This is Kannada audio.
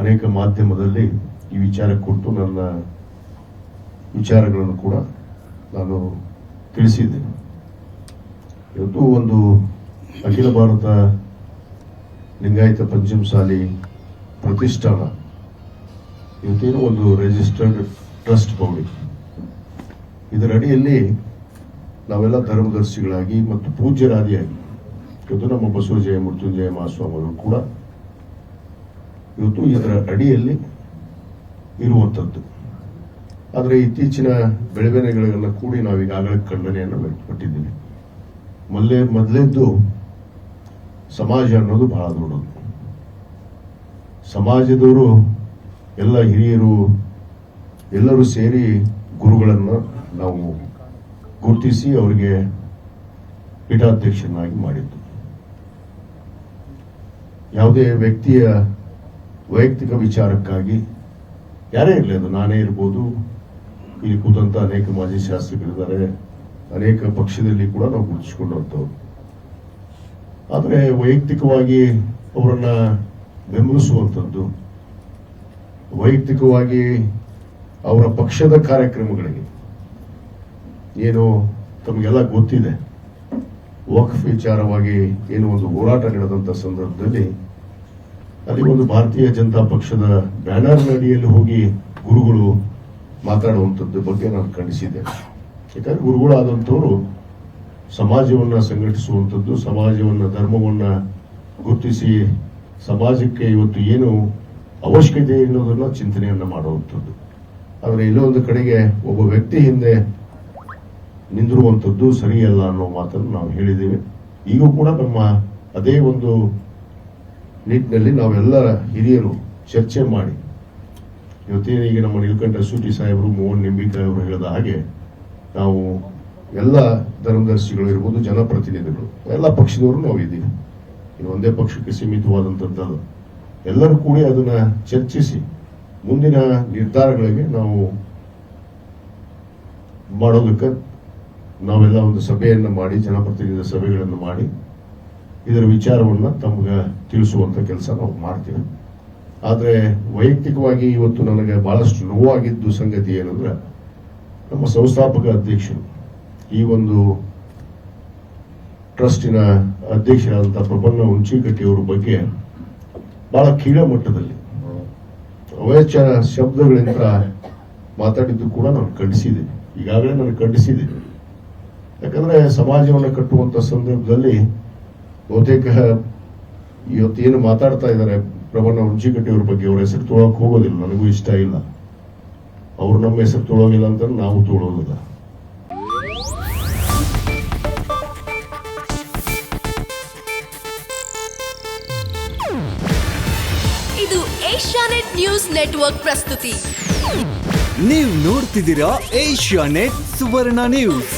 ಅನೇಕ ಮಾಧ್ಯಮದಲ್ಲಿ ಈ ವಿಚಾರ ಕೊಟ್ಟು ನನ್ನ ವಿಚಾರಗಳನ್ನು ಕೂಡ ನಾನು ತಿಳಿಸಿದ್ದೆ. ಇವತ್ತು ಒಂದು ಅಖಿಲ ಭಾರತ ಲಿಂಗಾಯತ ಪಂಚಮಸಾಲಿ ಪ್ರತಿಷ್ಠಾನ. ಇವತ್ತೇನು ಒಂದು ರಿಜಿಸ್ಟರ್ಡ್ ಟ್ರಸ್ಟ್ ಬಾಡಿ ಇದರ ಅಡಿಯಲ್ಲಿ ನಾವೆಲ್ಲ ಧರ್ಮದರ್ಶಿಗಳಾಗಿ ಮತ್ತು ಪೂಜ್ಯರಾದಿಯಾಗಿ, ಇವತ್ತು ನಮ್ಮ ಬಸವ ಜಯ ಮೃತ್ಯುಂಜಯ ಮಹಾಸ್ವಾಮಿಗಳು ಕೂಡ ಇವತ್ತು ಇದರ ಅಡಿಯಲ್ಲಿ ಇರುವಂಥದ್ದು. ಆದರೆ ಇತ್ತೀಚಿನ ಬೆಳವಣಿಗೆಗಳನ್ನು ಕೂಡಿ ನಾವು ಈಗಾಗಲೇ ಖಂಡನೆಯನ್ನು ವ್ಯಕ್ತಪಟ್ಟಿದ್ದೀವಿ. ಮೊದಲೇ, ಮೊದಲೇದ್ದು ಸಮಾಜ ಅನ್ನೋದು ಬಹಳ ದೊಡ್ಡದು. ಸಮಾಜದವರು ಎಲ್ಲ ಹಿರಿಯರು ಎಲ್ಲರೂ ಸೇರಿ ಗುರುಗಳನ್ನು ನಾವು ಗುರುತಿಸಿ ಅವರಿಗೆ ಪೀಠಾಧ್ಯಕ್ಷನಾಗಿ ಮಾಡಿದ್ದು. ಯಾವುದೇ ವ್ಯಕ್ತಿಯ ವೈಯಕ್ತಿಕ ವಿಚಾರಕ್ಕಾಗಿ ಯಾರೇ ಇರಲಿ, ಅದು ನಾನೇ ಇರ್ಬೋದು. ಇಲ್ಲಿ ಕೂತಂತ ಅನೇಕ ಮಾಜಿ ಶಾಸಕರಿದ್ದಾರೆ. ಅನೇಕ ಪಕ್ಷದಲ್ಲಿ ಕೂಡ ನಾವು ಗುರುತಿಸಿಕೊಂಡಂಥವ್ರು. ಆದರೆ ವೈಯಕ್ತಿಕವಾಗಿ ಅವರನ್ನ ಬೆಂಬಲಿಸುವಂಥದ್ದು ವೈಯಕ್ತಿಕವಾಗಿ ಅವರ ಪಕ್ಷದ ಕಾರ್ಯಕ್ರಮಗಳಿಗೆ. ಏನು ತಮಗೆಲ್ಲ ಗೊತ್ತಿದೆ. ವಕ್ಫ್ ವಿಚಾರವಾಗಿ ಏನು ಒಂದು ಹೋರಾಟ ನಡೆದಂಥ ಸಂದರ್ಭದಲ್ಲಿ ಅಲ್ಲಿ ಒಂದು ಭಾರತೀಯ ಜನತಾ ಪಕ್ಷದ ಬ್ಯಾನರ್ ಅಡಿಯಲ್ಲಿ ಹೋಗಿ ಗುರುಗಳು ಮಾತಾಡುವಂಥದ್ದು ಬಗ್ಗೆ ನಾನು ಖಂಡಿಸಿದ್ದೆ. ಯಾಕಂದ್ರೆ ಗುರುಗಳಾದಂಥವರು ಸಮಾಜವನ್ನ ಸಂಘಟಿಸುವಂಥದ್ದು, ಸಮಾಜವನ್ನ ಧರ್ಮವನ್ನ ಗುರುತಿಸಿ ಸಮಾಜಕ್ಕೆ ಇವತ್ತು ಏನು ಅವಶ್ಯಕತೆ ಅನ್ನೋದನ್ನ ಚಿಂತನೆಯನ್ನ ಮಾಡುವಂಥದ್ದು. ಆದರೆ ಇಲ್ಲೊಂದು ಕಡೆಗೆ ಒಬ್ಬ ವ್ಯಕ್ತಿ ಹಿಂದೆ ನಿಂದಿರುವಂಥದ್ದು ಸರಿಯಲ್ಲ ಅನ್ನೋ ಮಾತನ್ನು ನಾವು ಹೇಳಿದ್ದೇವೆ. ಈಗೂ ಕೂಡ ನಮ್ಮ ಅದೇ ಒಂದು ನಿಟ್ಟಿನಲ್ಲಿ ನಾವೆಲ್ಲರ ಹಿರಿಯರು ಚರ್ಚೆ ಮಾಡಿ. ಇವತ್ತೇನು ಈಗ ನಮ್ಮ ನೀಲಕಂಠ ಸೂಟಿ ಸಾಹೇಬರು ಮೋಹನ್ ನಿಂಬಿಕಾಯಿ ಅವರು ಹೇಳಿದ ಹಾಗೆ ನಾವು ಎಲ್ಲ ಧರ್ಮದರ್ಶಿಗಳು ಇರ್ಬೋದು, ಜನಪ್ರತಿನಿಧಿಗಳು, ಎಲ್ಲ ಪಕ್ಷದವರು ನಾವು ಇದ್ದೀವಿ. ಇದು ಒಂದೇ ಪಕ್ಷಕ್ಕೆ ಸೀಮಿತವಾದಂಥದ್ದು ಎಲ್ಲರೂ ಕೂಡ ಅದನ್ನು ಚರ್ಚಿಸಿ ಮುಂದಿನ ನಿರ್ಧಾರಗಳಿಗೆ ನಾವು ಮಾಡೋದಕ್ಕೆ ನಾವೆಲ್ಲ ಒಂದು ಸಭೆಯನ್ನು ಮಾಡಿ, ಜನಪ್ರತಿನಿಧಿ ಸಭೆಗಳನ್ನು ಮಾಡಿ ಇದರ ವಿಚಾರವನ್ನ ತಮ್ಗೆ ತಿಳಿಸುವಂಥ ಕೆಲಸ ನಾವು ಮಾಡ್ತೀವಿ. ಆದರೆ ವೈಯಕ್ತಿಕವಾಗಿ ಇವತ್ತು ನನಗೆ ಬಹಳಷ್ಟು ನೋವಾಗಿದ್ದು ಸಂಗತಿ ಏನಂದ್ರೆ, ನಮ್ಮ ಸಂಸ್ಥಾಪಕ ಅಧ್ಯಕ್ಷರು, ಈ ಒಂದು ಟ್ರಸ್ಟಿನ ಅಧ್ಯಕ್ಷರಾದಂಥ ಪ್ರಪನ್ನ ಹುಂಚಿಕಟ್ಟಿಯವರ ಬಗ್ಗೆ ಬಹಳ ಕೀಳ ಮಟ್ಟದಲ್ಲಿ ಅವೇಚ ಶಬ್ದಗಳಿಂದ ಮಾತಾಡಿದ್ದು ಕೂಡ ನಾನು ಖಂಡಿಸಿದೆ. ಈಗಾಗಲೇ ನಾನು ಖಂಡಿಸಿದೆ. ಯಾಕಂದ್ರೆ ಸಮಾಜವನ್ನು ಕಟ್ಟುವಂಥ ಸಂದರ್ಭದಲ್ಲಿ ಬಹುತೇಕ ಇವತ್ತೇನು ಮಾತಾಡ್ತಾ ಇದ್ದಾರೆ ಪ್ರಬಣ್ಣ ಅವ್ರ ಬಗ್ಗೆ ಅವ್ರ ಹೆಸರು ತೊಳಕ್ ಹೋಗೋದಿಲ್ಲ ನನಗೂ ಇಷ್ಟ ಇಲ್ಲ. ಅವ್ರು ನಮ್ಮ ಹೆಸರು ತೊಳೋಗಿಲ್ಲ ಅಂತ ನಾವು ತೊಳೋದಿಲ್ಲ. ಇದು ಏಷ್ಯಾನೆಟ್ ನ್ಯೂಸ್ ನೆಟ್ವರ್ಕ್ ಪ್ರಸ್ತುತಿ. ನೀವು ನೋಡ್ತಿದ್ದೀರಾ ಏಷ್ಯಾ ನೆಟ್ ಸುವರ್ಣ ನ್ಯೂಸ್.